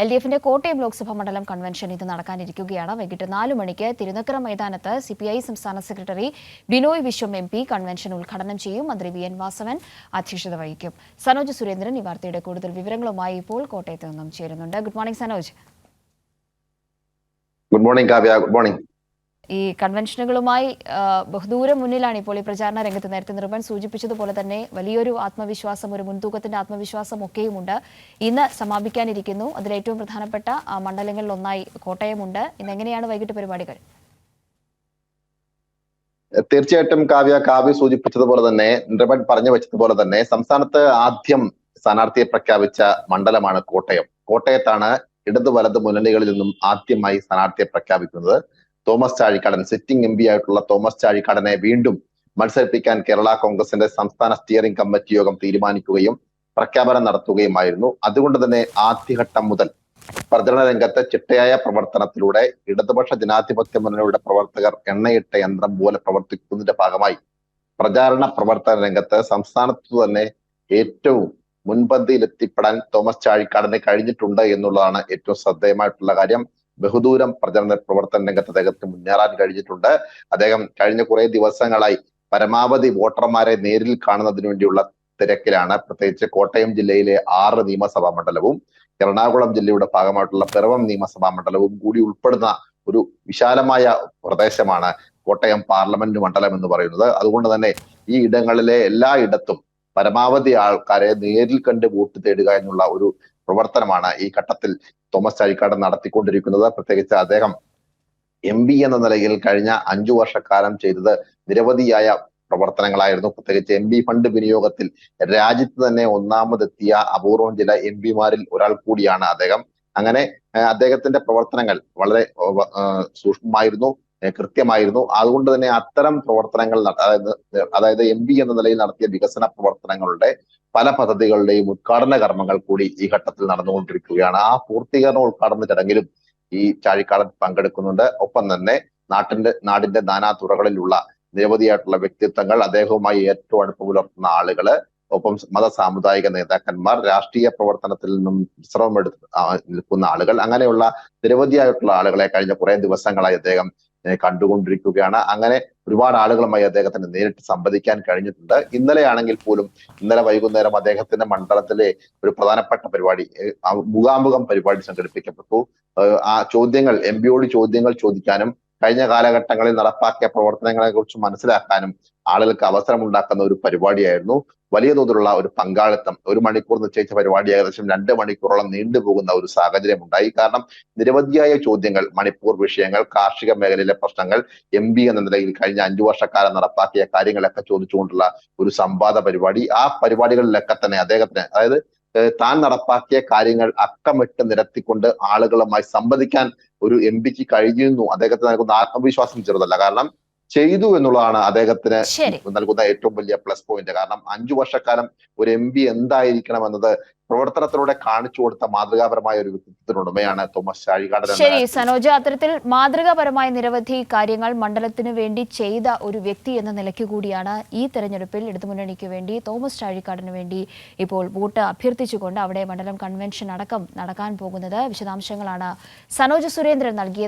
L D എഫിന്റെ കോട്ടയം ലോക്സഭാ മണ്ഡലം convention ഇത് നടക്കാനിരിക്കുകയാണ്. വൈകിട്ട് നാലു മണിക്ക് തിരുനക്കര മൈതാനത്ത് സി പി ഐ സംസ്ഥാന secretary Binoy Viswam M P convention ഉദ്ഘാടനം ചെയ്യും. മന്ത്രി വി എൻ വാസവൻ അധ്യക്ഷത വഹിക്കും. സനോജ് സുരേന്ദ്രൻ ഈ വാർത്തയുടെ കൂടുതൽ വിവരങ്ങളുമായി ഇപ്പോൾ കോട്ടയത്ത് നിന്നും ചേരുന്നുണ്ട്. Good morning Sanoj. Good morning Kavya. Good morning. ഈ കൺവെൻഷനുകളുമായി ബഹുദൂരം മുന്നിലാണ് ഇപ്പോൾ ഈ പ്രചാരണ രംഗത്ത് നേരത്തെ നിർമ്മൻ സൂചിപ്പിച്ചതുപോലെ തന്നെ വലിയൊരു ആത്മവിശ്വാസം ഒരു മുൻതൂക്കത്തിന്റെ ആത്മവിശ്വാസം ഒക്കെയുമുണ്ട്. ഇന്ന് സമാപിക്കാനിരിക്കുന്നു. അതിൽ ഏറ്റവും പ്രധാനപ്പെട്ട മണ്ഡലങ്ങളിൽ ഒന്നായി കോട്ടയമുണ്ട്. ഇന്ന് എങ്ങനെയാണ് വൈകിട്ട് പരിപാടികൾ? തീർച്ചയായിട്ടും കാവ്യ കാവ്യ സൂചിപ്പിച്ചതുപോലെ തന്നെ നിരവൻ പറഞ്ഞു വെച്ചതുപോലെ തന്നെ സംസ്ഥാനത്ത് ആദ്യം സ്ഥാനാർത്ഥിയെ പ്രഖ്യാപിച്ച മണ്ഡലമാണ് കോട്ടയം. കോട്ടയത്താണ് ഇടതു വലത് മുന്നണികളിൽ നിന്നും ആദ്യമായി സ്ഥാനാർത്ഥിയെ പ്രഖ്യാപിക്കുന്നത്. Thomas Chazhikadan sitting M P ആയിട്ടുള്ള തോമസ് ചാഴിക്കടനെ വീണ്ടും മത്സരിപ്പിക്കാൻ കേരള കോൺഗ്രസിന്റെ സംസ്ഥാന സ്റ്റിയറിംഗ് കമ്മിറ്റി യോഗം തീരുമാനിക്കുകയും പ്രഖ്യാപനം നടത്തുകയുമായിരുന്നു. അതുകൊണ്ട് തന്നെ ആദ്യഘട്ടം മുതൽ പ്രചരണ രംഗത്ത് ചിട്ടയായ പ്രവർത്തനത്തിലൂടെ ഇടതുപക്ഷ ജനാധിപത്യ മുന്നണിയുടെ പ്രവർത്തകർ എണ്ണയിട്ട യന്ത്രം പോലെ പ്രവർത്തിക്കുന്നതിന്റെ ഭാഗമായി പ്രചാരണ പ്രവർത്തന രംഗത്ത് സംസ്ഥാനത്തു തന്നെ ഏറ്റവും മുൻപന്തിയിൽ എത്തിപ്പെടാൻ തോമസ് ചാഴിക്കാടന് കഴിഞ്ഞിട്ടുണ്ട് എന്നുള്ളതാണ് ഏറ്റവും ശ്രദ്ധേയമായിട്ടുള്ള കാര്യം. ബഹുദൂരം പ്രചരണ പ്രവർത്തന രംഗത്ത് അദ്ദേഹത്തിന് മുന്നേറാൻ കഴിഞ്ഞിട്ടുണ്ട്. അദ്ദേഹം കഴിഞ്ഞ കുറെ ദിവസങ്ങളായി പരമാവധി വോട്ടർമാരെ നേരിൽ കാണുന്നതിന് വേണ്ടിയുള്ള തിരക്കിലാണ്. പ്രത്യേകിച്ച് കോട്ടയം ജില്ലയിലെ ആറ് നിയമസഭാ മണ്ഡലവും എറണാകുളം ജില്ലയുടെ ഭാഗമായിട്ടുള്ള പിറവം നിയമസഭാ മണ്ഡലവും കൂടി ഉൾപ്പെടുന്ന ഒരു വിശാലമായ പ്രദേശമാണ് കോട്ടയം പാർലമെന്റ് മണ്ഡലം എന്ന് പറയുന്നത്. അതുകൊണ്ട് തന്നെ ഈ ഇടങ്ങളിലെ എല്ലാ ഇടത്തും പരമാവധി ആൾക്കാരെ നേരിൽ കണ്ട് വോട്ട് തേടുക എന്നുള്ള ഒരു പ്രവർത്തനമാണ് ഈ ഘട്ടത്തിൽ തോമസ് ചാഴിക്കാട് നടത്തിക്കൊണ്ടിരിക്കുന്നത്. പ്രത്യേകിച്ച് അദ്ദേഹം എം പി എന്ന നിലയിൽ കഴിഞ്ഞ അഞ്ചു വർഷക്കാലം ചെയ്തത് നിരവധിയായ പ്രവർത്തനങ്ങളായിരുന്നു. പ്രത്യേകിച്ച് എം പി ഫണ്ട് വിനിയോഗത്തിൽ രാജ്യത്ത് തന്നെ ഒന്നാമതെത്തിയ അപൂർവം ചില എം പിമാരിൽ ഒരാൾ കൂടിയാണ് അദ്ദേഹം. അങ്ങനെ അദ്ദേഹത്തിന്റെ പ്രവർത്തനങ്ങൾ വളരെ സൂക്ഷ്മമായിരുന്നു. കൃത്യമായിരുന്നു. അതുകൊണ്ട് തന്നെ അത്തരം പ്രവർത്തനങ്ങൾ അതായത് അതായത് എം പി എന്ന നിലയിൽ നടത്തിയ വികസന പ്രവർത്തനങ്ങളുടെ പല പദ്ധതികളുടെയും ഉദ്ഘാടന കർമ്മങ്ങൾ കൂടി ഈ ഘട്ടത്തിൽ നടന്നുകൊണ്ടിരിക്കുകയാണ്. ആ പൂർത്തീകരണ ഉദ്ഘാടന ചടങ്ങിലും ഈ ചാഴിക്കാടൻ പങ്കെടുക്കുന്നുണ്ട്. ഒപ്പം തന്നെ നാട്ടിന്റെ നാടിന്റെ നാനാ തുറകളിലുള്ള നിരവധിയായിട്ടുള്ള വ്യക്തിത്വങ്ങൾ അദ്ദേഹവുമായി ഏറ്റവും അടുപ്പ് പുലർത്തുന്ന ആളുകൾ ഒപ്പം മത സാമുദായിക നേതാക്കന്മാർ രാഷ്ട്രീയ പ്രവർത്തനത്തിൽ നിന്നും വിശ്രമമെടുത്ത് എടുത്ത് നിൽക്കുന്ന ആളുകൾ അങ്ങനെയുള്ള നിരവധിയായിട്ടുള്ള ആളുകളെ കഴിഞ്ഞ കുറെ ദിവസങ്ങളായി അദ്ദേഹം കണ്ടുകൊണ്ടിരിക്കുകയാണ്. അങ്ങനെ ഒരുപാട് ആളുകളുമായി അദ്ദേഹത്തിന് നേരിട്ട് സംവദിക്കാൻ കഴിഞ്ഞിട്ടുണ്ട്. ഇന്നലെയാണെങ്കിൽ പോലും ഇന്നലെ വൈകുന്നേരം അദ്ദേഹത്തിന്റെ മണ്ഡലത്തിലെ ഒരു പ്രധാനപ്പെട്ട പരിപാടി മുഖാമുഖം പരിപാടി സംഘടിപ്പിക്കപ്പെട്ടു. ആ ചോദ്യങ്ങൾ എം പിയോട് ചോദ്യങ്ങൾ ചോദിക്കാനും കഴിഞ്ഞ കാലഘട്ടങ്ങളിൽ നടപ്പാക്കിയ പ്രവർത്തനങ്ങളെ കുറിച്ച് മനസ്സിലാക്കാനും ആളുകൾക്ക് അവസരമുണ്ടാക്കുന്ന ഒരു പരിപാടിയായിരുന്നു. വലിയ തോതിലുള്ള ഒരു പങ്കാളിത്തം ഒരു മണിക്കൂർ നിശ്ചയിച്ച പരിപാടി ഏകദേശം രണ്ട് മണിക്കൂറോളം നീണ്ടുപോകുന്ന ഒരു സാഹചര്യം ഉണ്ടായി കാരണം നിരവധിയായ ചോദ്യങ്ങൾ മണിപ്പൂർ വിഷയങ്ങൾ കാർഷിക മേഖലയിലെ പ്രശ്നങ്ങൾ എം പി എന്ന നിലയിൽ കഴിഞ്ഞ അഞ്ചു വർഷക്കാലം നടപ്പാക്കിയ കാര്യങ്ങളൊക്കെ ചോദിച്ചുകൊണ്ടുള്ള ഒരു സംവാദ പരിപാടി. ആ പരിപാടികളിലൊക്കെ തന്നെ അദ്ദേഹത്തിന് അതായത് താൻ നടപ്പാക്കിയ കാര്യങ്ങൾ അക്കമിട്ട് നിരത്തിക്കൊണ്ട് ആളുകളുമായി സംവദിക്കാൻ ഒരു എം പിക്ക് കഴിഞ്ഞിരുന്നു. അദ്ദേഹത്തിന് നൽകുന്ന ആത്മവിശ്വാസം ചെറുതല്ല. കാരണം ചെയ്തു എന്നുള്ളതാണ് അദ്ദേഹത്തിന് നൽകുന്ന ഏറ്റവും വലിയ പ്ലസ് പോയിന്റ് കാരണം അഞ്ചു വർഷക്കാലം ഒരു എം പി എന്തായിരിക്കണം എന്നത് പ്രവർത്തനത്തിലൂടെ കാണിച്ചു കൊടുത്ത മാതൃകാപരമായ ഒരു വ്യക്തിത്വത്തിനുടമയാണ് തോമസ് ചാഴികാടൻ ശരി സനോജ്. അത്തരത്തിൽ മാതൃകാപരമായ നിരവധി കാര്യങ്ങൾ മണ്ഡലത്തിന് വേണ്ടി ചെയ്ത ഒരു വ്യക്തി എന്ന നിലയ്ക്ക് കൂടിയാണ് ഈ തെരഞ്ഞെടുപ്പിൽ ഇടതുമുന്നണിക്ക് വേണ്ടി തോമസ് ചാഴിക്കാടിന് വേണ്ടി ഇപ്പോൾ വോട്ട് അഭ്യർത്ഥിച്ചുകൊണ്ട് അവിടെ മണ്ഡലം കൺവെൻഷൻ അടക്കം നടക്കാൻ പോകുന്നത്. വിശദാംശങ്ങളാണ് സനോജ് സുരേന്ദ്രൻ നൽകിയത്.